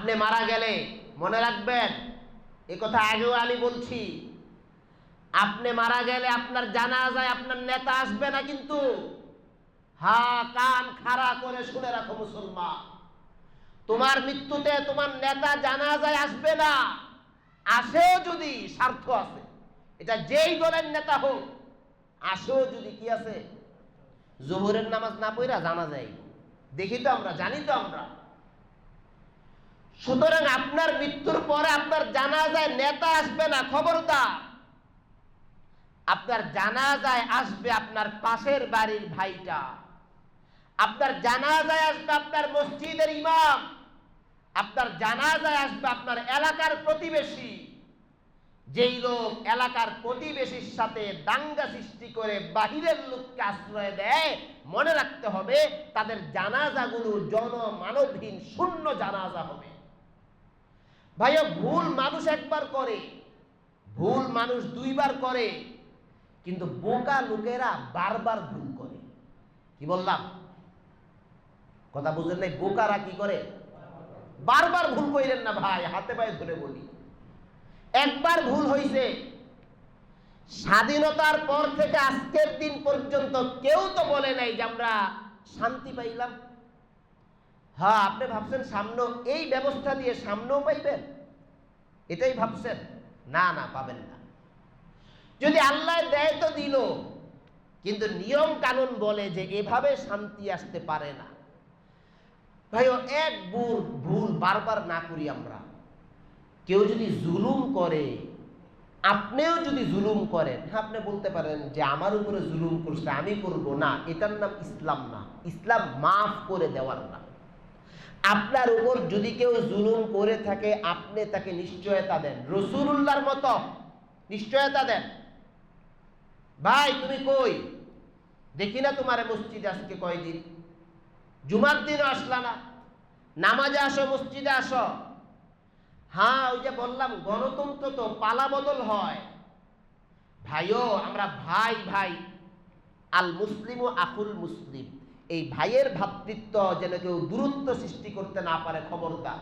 আপনি মারা গেলে মনে রাখবেন, এ কথা আগেও আমি বলছি, আপনি মারা গেলে আপনার জানা যায় আপনার নেতা আসবে না কিন্তু। হা, কান খাড়া করে শুনে রাখো মুসলমান, তোমার মৃত্যুতে তোমার নেতা জানা যায় আসবে না, আসেও যদি স্বার্থ আছে, এটা যেই দলের নেতা হোক, আসেও যদি কি আছে, জোহরের নামাজ না পড়া জানা যায় দেখি তো আমরা, জানি তো আমরা। সুতরাং আপনার মৃত্যুর পরে আপনার জানা যায় নেতা আসবে না, খবরদার। আপনার জানাজায় আসবে আপনার পাশের বাড়ির ভাইটা। আপনার জানাজায় আসবে আপনার মসজিদের ইমাম। আপনার জানাজায় আসবে আপনার এলাকার প্রতিবেশী। যেই লোক এলাকার প্রতিবেশীর সাথে দাঙ্গা সৃষ্টি করে বাহিরের লোককে আশ্রয় দেয়, মনে রাখতে হবে তাদের জানাজাগুলো জনমানবহীন, শূন্য জানাজা হবে। ভাইয়া, ভুল মানুষ একবার করে। ভুল মানুষ দুইবার করে, কিন্তু বোকা লোকেরা বারবার ভুল করে। কি বললাম? কথা বুঝলেন নাই, বোকারা কি করে? বারবার ভুল করিলেন না ভাই, হাতে পায়ে ধরে বলি। একবার ভুল হইছে, স্বাধীনতার পর থেকে আজকের দিন পর্যন্ত কেউ তো বলে নাই যে আমরা শান্তি পাইলাম। হ্যাঁ আপনি ভাবছেন সামনে এই ব্যবস্থা দিয়ে সামনেও পাইবেন? এটাই ভাবছেন? না না, পাবেন না। যদি আল্লাহ দেয় তো দিল, কিন্তু নিয়ম কানুন বলে যে এভাবে শান্তি আসতে পারে না ভাই এক ভুল ভুল বারবার না করি আমরা। কেউ যদি জুলুম করে, আপনিও যদি জুলুম করেন হ্যাঁ আপনি বলতে পারেন যে আমার উপরে জুলুম করছে, আমি করব না, এটার নাম ইসলাম না। ইসলাম মাফ করে দেওয়ার না আপনার উপর যদি কেউ জুলুম করে থাকে, আপনি তাকে নিশ্চয়তা দেন। রসুল্লাহর মতো নিশ্চয়তা দেন। ভাই, তুমি কই? দেখি না তোমার মসজিদে আজকে কয়দিন? জুমার দিনও আসলা না। নামাজে আসো, মসজিদে আসো। হ্যাঁ ওই যে বললাম, গণতন্ত্র তো, পালা বদল হয়। ভাইও, আমরা ভাই ভাই। আল মুসলিম ও আকুল মুসলিম এই ভাইয়ের ভাতৃত্ব যেন কেউ দূরত্ব সৃষ্টি করতে না পারে খবরদার।